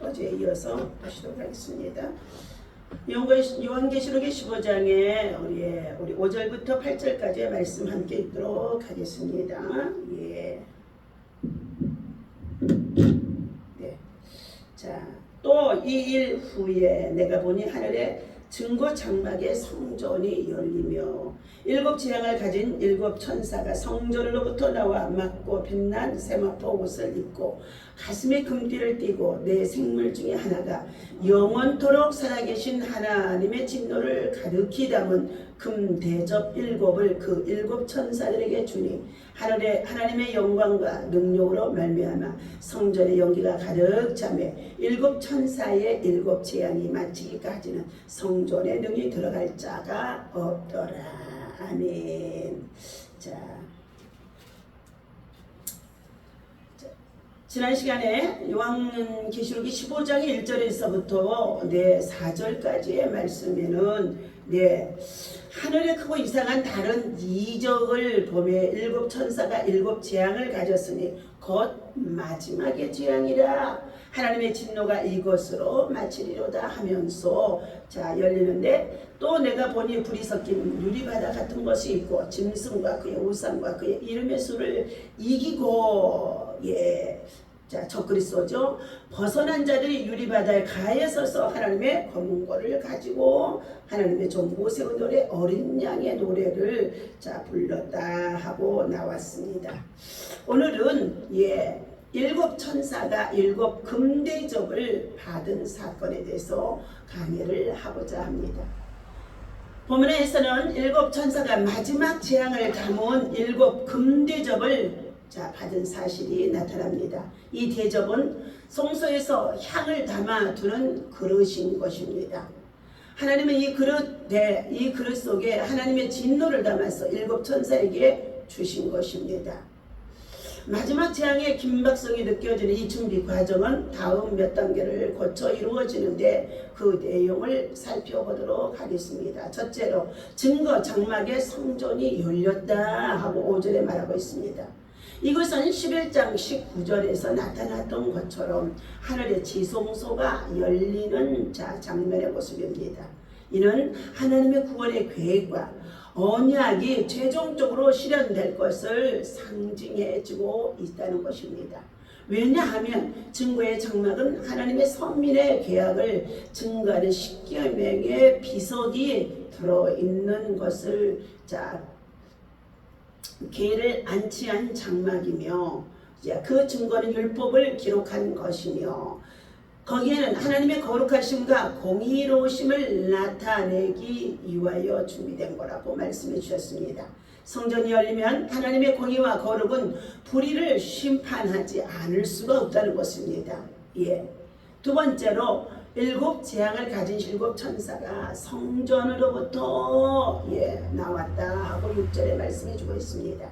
어제에 이어서 보시도록 하겠습니다. 요한계- 요한계시록의 15장에 우리 우리 5절부터 8절까지의 말씀 함께 읽도록 하겠습니다. 예. 네. 자, 또 이 일 후에 내가 보니 하늘에 증거 장막의 성전이 열리며 일곱 재앙을 가진 일곱 천사가 성전으로부터 나와 맑고 빛난 세마포 옷을 입고 가슴에 금띠를 띠고 내 생물 중에 하나가 영원토록 살아계신 하나님의 진노를 가득히 담은 금 대접 일곱을 그 일곱 천사들에게 주니 하늘에 하나님의 영광과 능력으로 말미암아 성전의 연기가 가득 차매 일곱 천사의 일곱 재앙이 마치기까지는 성전의 능이 들어갈 자가 없더라. 아멘. 자. 지난 시간에 요한계시록이 15장의 1절에서부터 네 4절까지의 말씀에는 네 하늘에 크고 이상한 다른 이적을 보며 일곱 천사가 일곱 재앙을 가졌으니 곧 마지막의 재앙이라 하나님의 진노가 이것으로 마치리로다 하면서 자 열리는데 또 내가 보니 불이 섞인 유리바다 같은 것이 있고 짐승과 그의 우상과 그의 이름의 수를 이기고 예. 자, 적그리스도죠. 벗어난 자들이 유리바다에 가에 서서 하나님의 검은고를 가지고 하나님의 종 모세의 노래 어린 양의 노래를 자 불렀다 하고 나왔습니다. 오늘은 예 일곱 천사가 일곱 금대접을 받은 사건에 대해서 강의를 하고자 합니다. 본문에서는 일곱 천사가 마지막 재앙을 담은 일곱 금대접을 자 받은 사실이 나타납니다. 이 대접은 성소에서 향을 담아 두는 그릇인 것입니다. 하나님은 이 그릇 네, 이 그릇 속에 하나님의 진노를 담아서 일곱 천사에게 주신 것입니다. 마지막 재앙의 긴박성이 느껴지는 이 준비 과정은 다음 몇 단계를 거쳐 이루어지는데 그 내용을 살펴보도록 하겠습니다. 첫째로 증거 장막의 성전이 열렸다 하고 5절에 말하고 있습니다. 이것은 11장 19절에서 나타났던 것처럼 하늘의 지성소가 열리는 자 장면의 모습입니다. 이는 하나님의 구원의 계획과 언약이 최종적으로 실현될 것을 상징해주고 있다는 것입니다. 왜냐하면 증거의 장막은 하나님의 선민의 계약을 증거하는 십계명의 비석이 들어있는 것을 자 개를 안치한 장막이며 그 증거는 율법을 기록한 것이며 거기에는 하나님의 거룩하심과 공의로우심을 나타내기 위하여 준비된 거라고 말씀해 주셨습니다. 성전이 열리면 하나님의 공의와 거룩은 불의를 심판하지 않을 수가 없다는 것입니다. 예. 두 번째로 일곱 재앙을 가진 일곱 천사가 성전으로부터 예, 나왔다 하고 6절에 말씀해 주고 있습니다.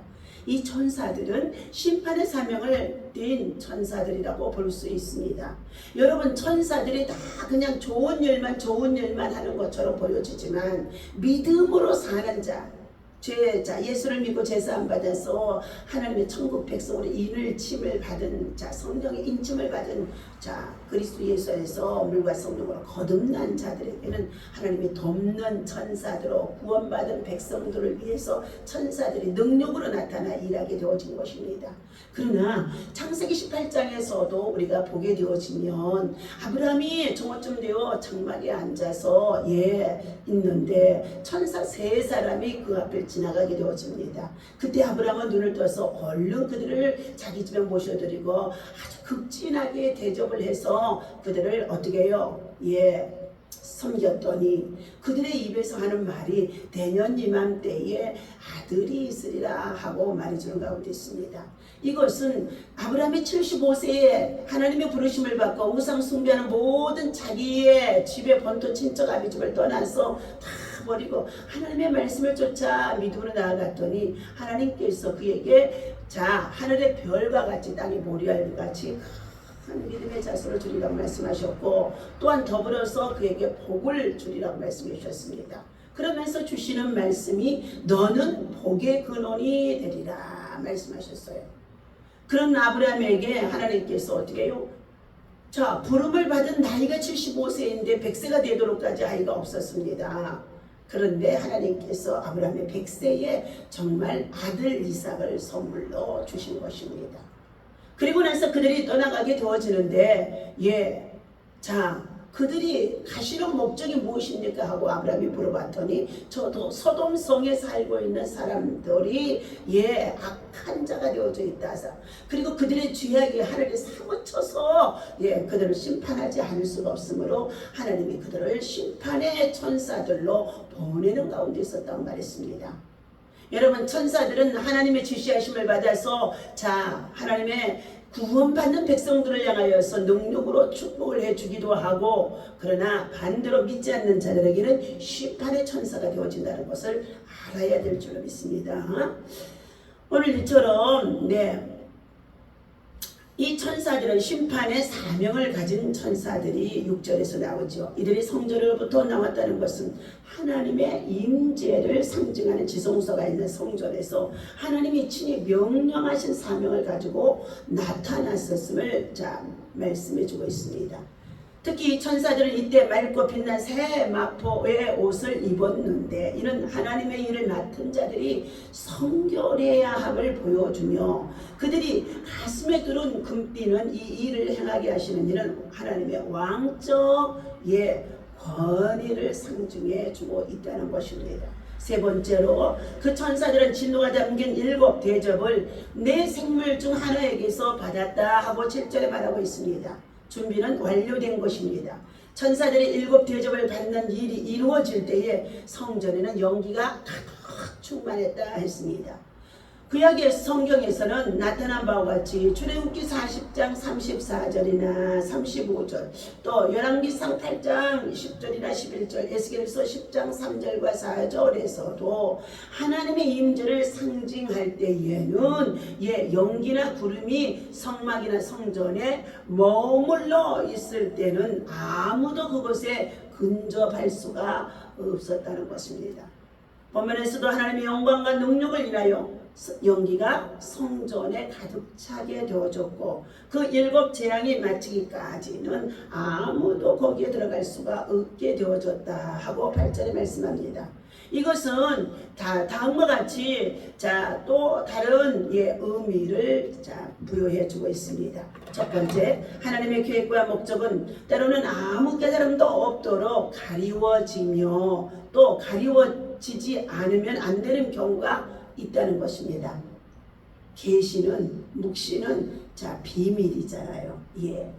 이 천사들은 심판의 사명을 띈 천사들이라고 볼 수 있습니다. 여러분 천사들이 다 그냥 좋은 일만 좋은 일만 하는 것처럼 보여지지만 믿음으로 사는 자 죄, 자, 예수를 믿고 제사 안 받아서 하나님의 천국 백성으로 인을 침을 받은 자, 성령의 인침을 받은 자, 그리스도 예수 안에서 물과 성령으로 거듭난 자들에게는 하나님이 돕는 천사들로 구원받은 백성들을 위해서 천사들이 능력으로 나타나 일하게 되어진 것입니다. 그러나 창세기 18장에서도 우리가 보게 되어지면 아브라함이 정오쯤 되어 장막에 앉아서 예 있는데 천사 세 사람이 그 앞을 지나가게 되어집니다. 그때 아브라함은 눈을 떠서 얼른 그들을 자기 집에 모셔드리고 아주 극진하게 대접을 해서 그들을 어떻게 해요? 예. 섬겼더니 그들의 입에서 하는 말이 내년 이맘때에 아들이 있으리라 하고 말해주는 가운데 있습니다. 이것은 아브라함이 75세에 하나님의 부르심을 받고 우상 숭배하는 모든 자기의 집의 본토 친척 아비집을 떠나서 다 버리고 하나님의 말씀을 쫓아 믿음으로 나아갔더니 하나님께서 그에게 자 하늘의 별과 같이 땅의 모리알 같이 큰 믿음의 자손을 주리라고 말씀하셨고 또한 더불어서 그에게 복을 주리라고 말씀해 주셨습니다. 그러면서 주시는 말씀이 너는 복의 근원이 되리라 말씀하셨어요. 그런 아브라함에게 하나님께서 어떻게 해요? 자, 부름을 받은 나이가 75세인데 100세가 되도록까지 아이가 없었습니다. 그런데 하나님께서 아브라함의 100세에 정말 아들 이삭을 선물로 주신 것입니다. 그리고 나서 그들이 떠나가게 되어지는데 예, 자 그들이 가시는 목적이 무엇입니까 하고 아브라함이 물어봤더니 저도 소돔성에 살고 있는 사람들이 예 악한 자가 되어져 있다 그리고 그들의 죄악이 하늘에 사무쳐서 예 그들을 심판하지 않을 수가 없으므로 하나님이 그들을 심판의 천사들로 보내는 가운데 있었다고 말했습니다. 여러분 천사들은 하나님의 지시하심을 받아서 자 하나님의 구원받는 백성들을 향하여서 능력으로 축복을 해주기도 하고 그러나 반대로 믿지 않는 자들에게는 심판의 천사가 되어진다는 것을 알아야 될 줄로 믿습니다. 오늘 이처럼 네. 이 천사들은 심판의 사명을 가진 천사들이 6절에서 나오죠. 이들이 성전으로부터 나왔다는 것은 하나님의 임재를 상징하는 지성소가 있는 성전에서 하나님이 친히 명령하신 사명을 가지고 나타났었음을 자 말씀해 주고 있습니다. 특히 천사들은 이때 맑고 빛난 새 마포의 옷을 입었는데 이는 하나님의 일을 맡은 자들이 성결해야 함을 보여주며 그들이 가슴에 두른 금띠는 이 일을 행하게 하시는 이는 하나님의 왕적 예 권위를 상징해 주고 있다는 것입니다. 세 번째로 그 천사들은 진노가 담긴 일곱 대접을 내 생물 중 하나에게서 받았다 하고 7절에 말하고 있습니다. 준비는 완료된 것입니다. 천사들이 일곱 대접을 받는 일이 이루어질 때에 성전에는 연기가 가득 충만했다 했습니다. 구약의 성경에서는 나타난 바와 같이 출애굽기 40장 34절이나 35절 또 열왕기상 8장 10절이나 11절 에스겔서 10장 3절과 4절에서도 하나님의 임재를 상징할 때에는 예 연기나 구름이 성막이나 성전에 머물러 있을 때는 아무도 그곳에 근접할 수가 없었다는 것입니다. 본문에서도 하나님의 영광과 능력을 인하여 연기가 성전에 가득 차게 되어졌고 그 일곱 재앙이 마치기까지는 아무도 거기에 들어갈 수가 없게 되어졌다 하고 8절에 말씀합니다. 이것은 다 다음과 같이 자 또 다른 예 의미를 자 부여해 주고 있습니다. 첫 번째 하나님의 계획과 목적은 때로는 아무 깨달음도 없도록 가리워지며 또 가리워 지지 않으면 안 되는 경우가 있다는 것입니다. 계시는 묵시는 자 비밀이잖아요. 예.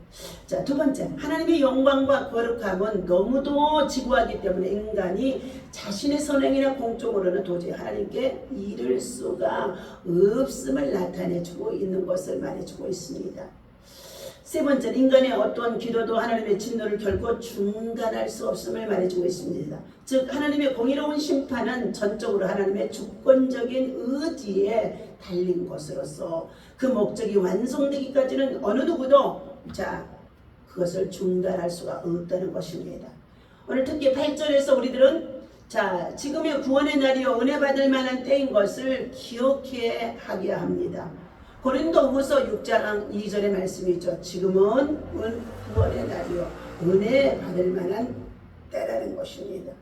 자 두 번째 하나님의 영광과 거룩함은 너무도 지구하기 때문에 인간이 자신의 선행이나 공적으로는 도저히 하나님께 이를 수가 없음을 나타내주고 있는 것을 말해주고 있습니다. 세 번째 인간의 어떤 기도도 하나님의 진노를 결코 중단할 수 없음을 말해주고 있습니다. 즉 하나님의 공의로운 심판은 전적으로 하나님의 주권적인 의지에 달린 것으로서 그 목적이 완성되기까지는 어느 누구도 자 그것을 중단할 수가 없다는 것입니다. 오늘 특히 8절에서 우리들은 자, 지금의 구원의 날이요 은혜 받을 만한 때인 것을 기억해 하게 합니다. 고린도 후서 6장 2절의 말씀이죠. 지금은 은- 구원의 날이요 은혜 받을 만한 때라는 것입니다.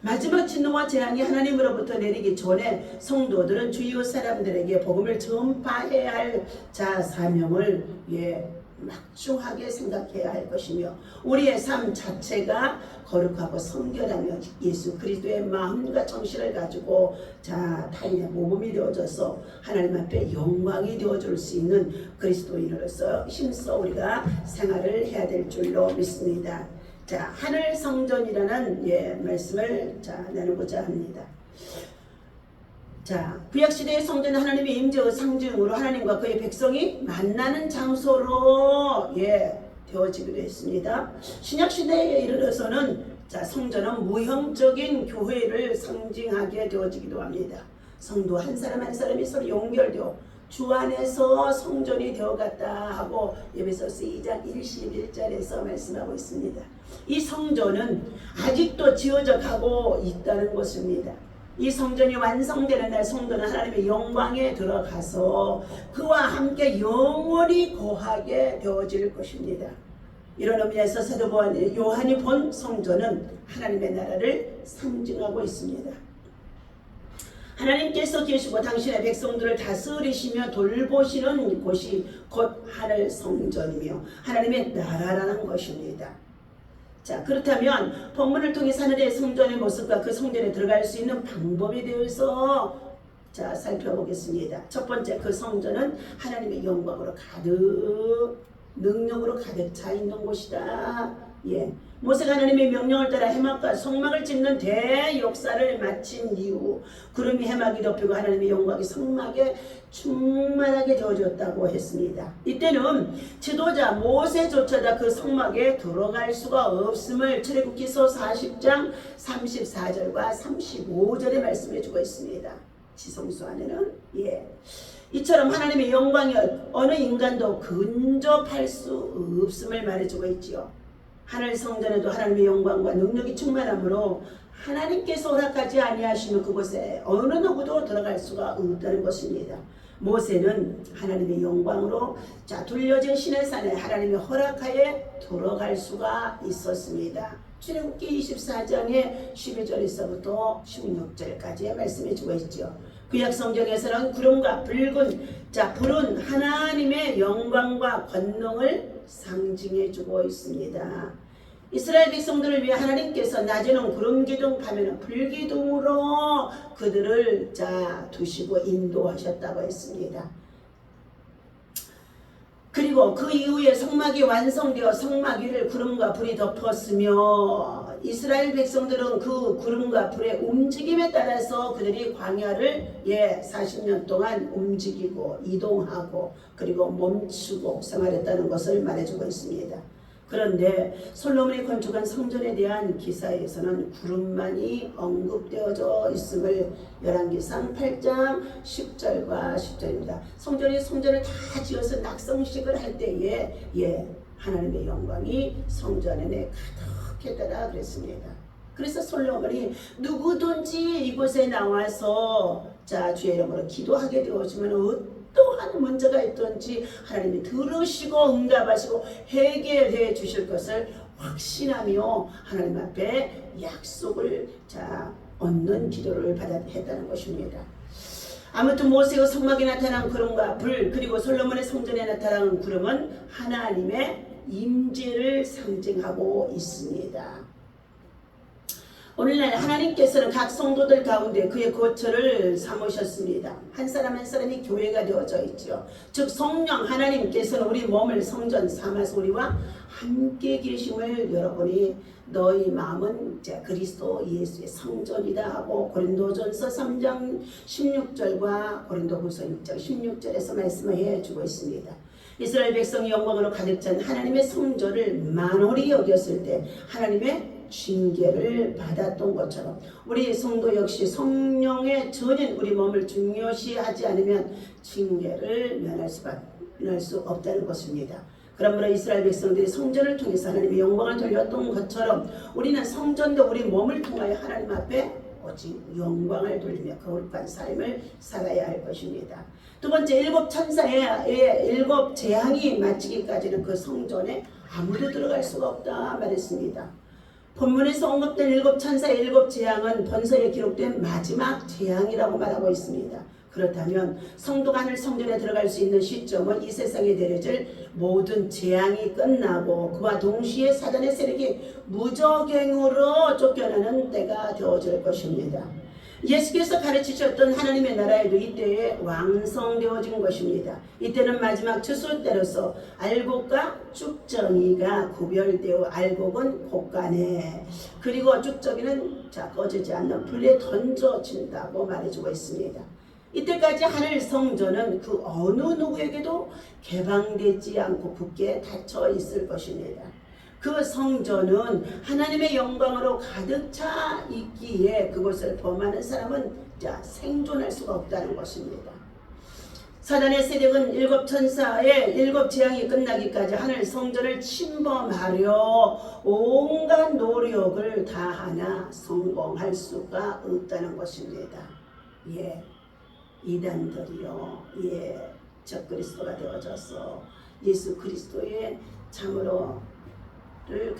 마지막 진노와 재앙이 하나님으로부터 내리기 전에 성도들은 주요 사람들에게 복음을 전파해야 할 자 사명을 예, 막중하게 생각해야 할 것이며 우리의 삶 자체가 거룩하고 성결하며 예수 그리스도의 마음과 정신을 가지고 자 타인의 모범이 되어져서 하나님 앞에 영광이 되어줄 수 있는 그리스도인으로서 힘써 우리가 생활을 해야 될 줄로 믿습니다. 자 하늘 성전이라는 예 말씀을 자 나누고자 합니다. 자, 구약시대의 성전은 하나님의 임재의 상징으로 하나님과 그의 백성이 만나는 장소로 예, 되어지기도 했습니다. 신약시대에 이르러서는 자, 성전은 무형적인 교회를 상징하게 되어지기도 합니다. 성도 한 사람 한 사람이 서로 연결되어 주 안에서 성전이 되어갔다 하고 에베소서 2장 21절에서 말씀하고 있습니다. 이 성전은 아직도 지어져 가고 있다는 것입니다. 이 성전이 완성되는 날 성도는 하나님의 영광에 들어가서 그와 함께 영원히 거하게 되어질 것입니다. 이런 의미에서 사도 요한이 본 성전은 하나님의 나라를 상징하고 있습니다. 하나님께서 계시고 당신의 백성들을 다스리시며 돌보시는 곳이 곧 하늘 성전이며 하나님의 나라라는 것입니다. 자 그렇다면 본문을 통해 하늘의 성전의 모습과 그 성전에 들어갈 수 있는 방법에 대해서 자 살펴보겠습니다. 첫 번째 그 성전은 하나님의 영광으로 가득 능력으로 가득 차 있는 곳이다. 예. 모세가 하나님의 명령을 따라 해막과 성막을 짓는 대역사를 마친 이후 구름이 해막이 덮이고 하나님의 영광이 성막에 충만하게 되어졌다고 했습니다. 이때는 지도자 모세조차다 그 성막에 들어갈 수가 없음을 출애굽기서 40장 34절과 35절에 말씀해 주고 있습니다. 지성소 안에는 예. 이처럼 하나님의 영광이 어느 인간도 근접할 수 없음을 말해주고 있지요. 하늘 성전에도 하나님의 영광과 능력이 충만하므로 하나님께서 허락하지 아니하시면 그곳에 어느 누구도 들어갈 수가 없다는 것입니다. 모세는 하나님의 영광으로 자 둘려진 신의 산에 하나님의 허락하에 들어갈 수가 있었습니다. 출애굽기 24장의 12절에서부터 16절까지의 말씀해 주고 있죠. 구약 성경에서는 구름과 붉은 자 불은 하나님의 영광과 권능을 상징해 주고 있습니다. 이스라엘 백성들을 위해 하나님께서 낮에는 구름 기둥 밤에는 불 기둥으로 그들을 자 두시고 인도하셨다고 했습니다. 그리고 그 이후에 성막이 완성되어 성막 위를 구름과 불이 덮었으며 이스라엘 백성들은 그 구름과 불의 움직임에 따라서 그들이 광야를 예 40년 동안 움직이고 이동하고 그리고 멈추고 생활했다는 것을 말해주고 있습니다. 그런데 솔로몬이 건축한 성전에 대한 기사에서는 구름만이 언급되어져 있음을 열왕기상 8장 10절과 10절입니다. 성전이 성전을 다 지어서 낙성식을 할 때에 예 하나님의 영광이 성전 안에 가득했더라 그랬습니다. 그래서 솔로몬이 누구든지 이곳에 나와서 자 주의 이름으로 기도하게 되어지면 어떠한 문제가 있든지 하나님이 들으시고 응답하시고 해결해 주실 것을 확신하며 하나님 앞에 약속을 자 얻는 기도를 받아 했다는 것입니다. 아무튼 모세가 성막에 나타난 구름과 불 그리고 솔로몬의 성전에 나타난 구름은 하나님의 임재를 상징하고 있습니다. 오늘날 하나님께서는 각 성도들 가운데 그의 거처를 삼으셨습니다. 한 사람 한 사람이 교회가 되어져 있죠. 즉 성령 하나님께서는 우리 몸을 성전 삼아서 우리와 함께 계심을 여러분이 너희 마음은 이제 그리스도 예수의 성전이다 하고 고린도전서 3장 16절과 고린도후서 6장 16절에서 말씀을 해주고 있습니다. 이스라엘 백성이 영광으로 가득 찬 하나님의 성전을 만홀히 여겼을 때 하나님의 징계를 받았던 것처럼 우리 성도 역시 성령의 전인 우리 몸을 중요시하지 않으면 징계를 면할 수가 면할 수 없다는 것입니다. 그러므로 이스라엘 백성들이 성전을 통해서 하나님의 영광을 돌렸던 것처럼 우리는 성전도 우리 몸을 통하여 하나님 앞에 오직 영광을 돌리며 거룩한 삶을 살아야 할 것입니다. 두 번째 일곱 천사의 일곱 재앙이 마치기까지는 그 성전에 아무도 들어갈 수가 없다 말했습니다. 본문에서 언급된 일곱 천사의 일곱 재앙은 본서에 기록된 마지막 재앙이라고 말하고 있습니다. 그렇다면 성도가 하늘 성전에 들어갈 수 있는 시점은 이 세상에 내려질 모든 재앙이 끝나고 그와 동시에 사단의 세력이 무적행으로 쫓겨나는 때가 되어질 것입니다. 예수께서 가르치셨던 하나님의 나라에도 이때에 왕성되어진 것입니다. 이때는 마지막 추수 때로서 알곡과 쭉정이가 구별되어 알곡은 곳간에 그리고 쭉정이는 자 꺼지지 않는 불에 던져진다고 말해주고 있습니다. 이때까지 하늘 성전은 그 어느 누구에게도 개방되지 않고 굳게 닫혀 있을 것입니다. 그 성전은 하나님의 영광으로 가득 차 있기에 그것을 범하는 사람은 자 생존할 수가 없다는 것입니다. 사단의 세력은 일곱 천사의 일곱 재앙이 끝나기까지 하늘 성전을 침범하려 온갖 노력을 다하나 성공할 수가 없다는 것입니다. 예, 이단들이요, 예, 적그리스도가 되어져서 예수 그리스도의 참으로 를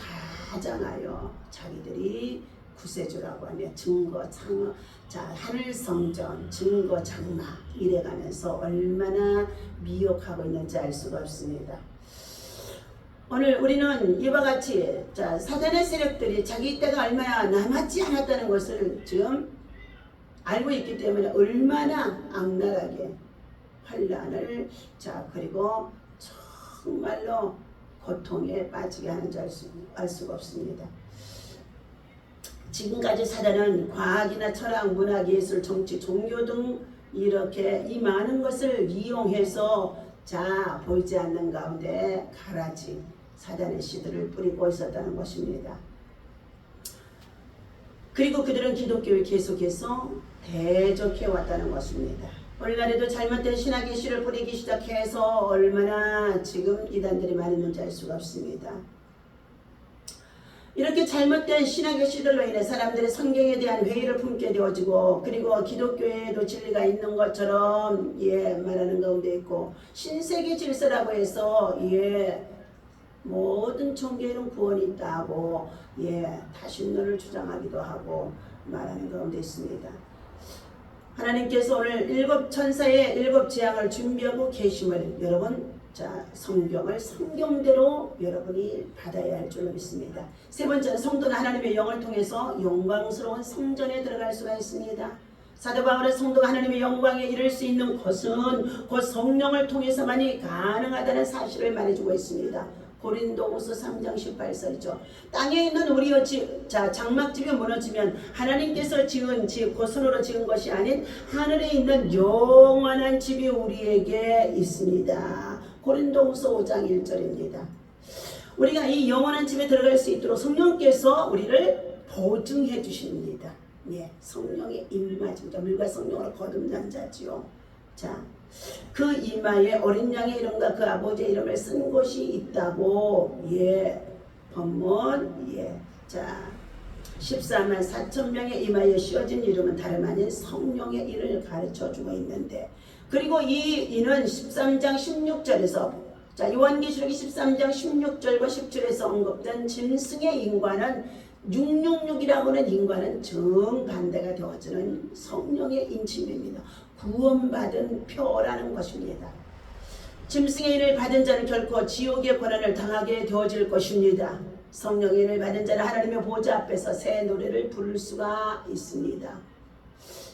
가장하여 자기들이 구세주라고 하며 증거 창어 자 하늘 성전 증거 장막 이래가면서 얼마나 미혹하고 있는지 알 수가 없습니다. 오늘 우리는 이와 같이 자 사단의 세력들이 자기 때가 얼마나 남았지 않았다는 것을 지금 알고 있기 때문에 얼마나 악랄하게 환란을 자 그리고 정말로 고통에 빠지게 하는지 알, 수, 알 수가 없습니다. 지금까지 사단은 과학이나 철학, 문학, 예술, 정치, 종교 등 이렇게 이 많은 것을 이용해서 자 보이지 않는 가운데 가라지 사단의 씨들을 뿌리고 있었다는 것입니다. 그리고 그들은 기독교를 계속해서 대적해 왔다는 것입니다. 오늘날에도 잘못된 신학의 씨를 뿌리기 시작해서 얼마나 지금 이단들이 많은지 알 수가 없습니다. 이렇게 잘못된 신학의 씨들로 인해 사람들의 성경에 대한 회의를 품게 되어지고 그리고 기독교에도 진리가 있는 것처럼 예 말하는 가운데 있고 신세계 질서라고 해서 예 모든 종교에는 구원이 있다고 예 다신론을 주장하기도 하고 말하는 가운데 있습니다. 하나님께서 오늘 일곱 천사의 일곱 재앙을 준비하고 계심을 여러분 자 성경을 성경대로 여러분이 받아야 할 줄로 믿습니다. 세 번째는 성도는 하나님의 영을 통해서 영광스러운 성전에 들어갈 수가 있습니다. 사도 바울은 성도가 하나님의 영광에 이를 수 있는 것은 곧 성령을 통해서만이 가능하다는 사실을 말해주고 있습니다. 고린도후서 3장 18절이죠. 땅에 있는 우리의 집, 자 장막집이 무너지면 하나님께서 지은 집, 그 손으로 지은 것이 아닌 하늘에 있는 영원한 집이 우리에게 있습니다. 고린도후서 5장 1절입니다. 우리가 이 영원한 집에 들어갈 수 있도록 성령께서 우리를 보증해 주십니다. 예, 성령의 임마입니다. 물과 성령으로 거듭난 자지요. 자, 그 이마에 어린 양의 이름과 그 아버지의 이름을 쓴 곳이 있다고. 예 법문 예 자 14만 4천 명의 이마에 씌워진 이름은 다름 아닌 성령의 일을 가르쳐 주고 있는데. 그리고 이 이는 13장 16절에서 자 요한계시록이 13장 16절과 17절에서 언급된 짐승의 인과는 666이라고는 인과는 정반대가 되어지는 성령의 인침입니다. 구원받은 표라는 것입니다. 짐승의 인을 받은 자는 결코 지옥의 권한을 당하게 되어질 것입니다. 성령의 인을 받은 자는 하나님의 보좌 앞에서 새 노래를 부를 수가 있습니다.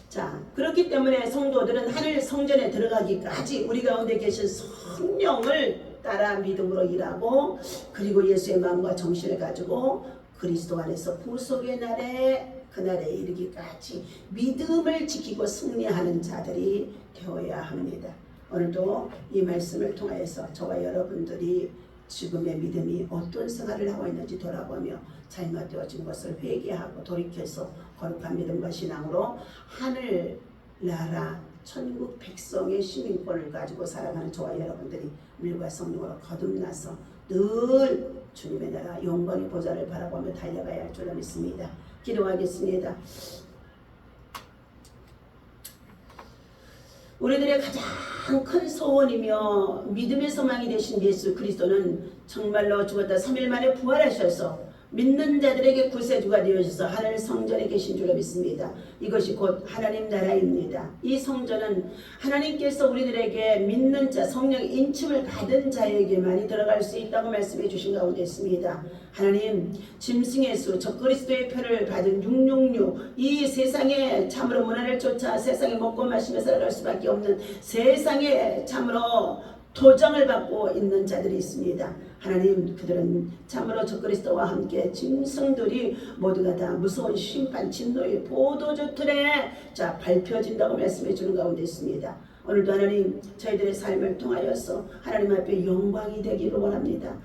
자, 그렇기 때문에 성도들은 하늘 성전에 들어가기까지 우리 가운데 계신 성령을 따라 믿음으로 일하고 그리고 예수의 마음과 정신을 가지고 그리스도 안에서 구속의 날에 그날에 이르기까지 믿음을 지키고 승리하는 자들이 되어야 합니다. 오늘도 이 말씀을 통하여서 저와 여러분들이 지금의 믿음이 어떤 생활을 하고 있는지 돌아보며 잘못되어진 것을 회개하고 돌이켜서 거룩한 믿음과 신앙으로 하늘 나라 천국 백성의 시민권을 가지고 살아가는 저와 여러분들이 물과 성령으로 거듭나서 늘 주님의 나라 영광의 보좌를 바라보며 달려가야 할 줄로 믿습니다. 기도하겠습니다. 우리들의 가장 큰 소원이며 믿음의 소망이 되신 예수 그리스도는 정말로 죽었다 3일 만에 부활하셔서 믿는 자들에게 구세주가 되어셔서 하늘 성전에 계신 줄로 믿습니다. 이것이 곧 하나님 나라입니다. 이 성전은 하나님께서 우리들에게 믿는 자, 성령 인침을 받은 자에게만이 들어갈 수 있다고 말씀해 주신 가운데 있습니다. 하나님 짐승의 수, 저 그리스도의 표를 받은 666, 이 세상에 참으로 문화를 쫓아 세상에 먹고 마시며 살아갈 수밖에 없는 세상에 참으로 도장을 받고 있는 자들이 있습니다. 하나님 그들은 참으로 저 그리스도와 함께 짐승들이 모두가 다 무서운 심판 진노의 보도조 틀에 자 밟혀진다고 말씀해 주는 가운데 있습니다. 오늘도 하나님 저희들의 삶을 통하여서 하나님 앞에 영광이 되기를 원합니다.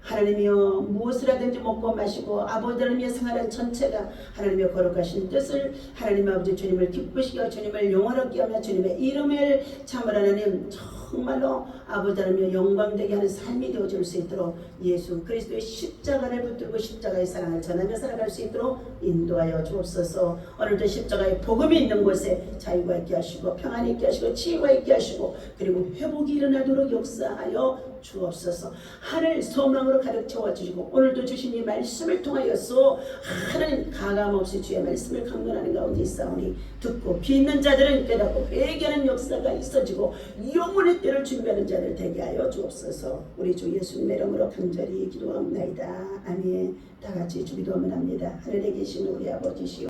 하나님이여 무엇을 하든지 먹고 마시고 아버지를 위해 생활한 전체가 하나님의 거룩하신 뜻을 하나님 아버지 주님을 기쁘시게 주님을 영원하게 하며 주님의 이름을 참으로 하나님 정말로 아버지를 영광되게 하는 삶이 되어줄 수 있도록 예수 그리스도의 십자가를 붙들고 십자가의 사랑을 전하며 살아갈 수 있도록 인도하여 주옵소서. 오늘도 십자가의 복음이 있는 곳에 자유가 있게 하시고 평안이 있게 하시고 치유가 있게 하시고 그리고 회복이 일어나도록 역사하여 주옵소서. 하늘 소망으로 가득 채워주시고 오늘도 주신 이 말씀을 통하여서 하나님 가감없이 주의 말씀을 강론하는 가운데 있사오니 듣고 비있는 자들은 깨닫고 회개하는 역사가 있어지고 영혼의 때를 준비하는 자들 되게 하여 주옵소서. 우리 주 예수님의 이름으로 간절히 기도하옵나이다. 아멘. 다 같이 주기도 합니다. 하늘에 계신 우리 아버지시오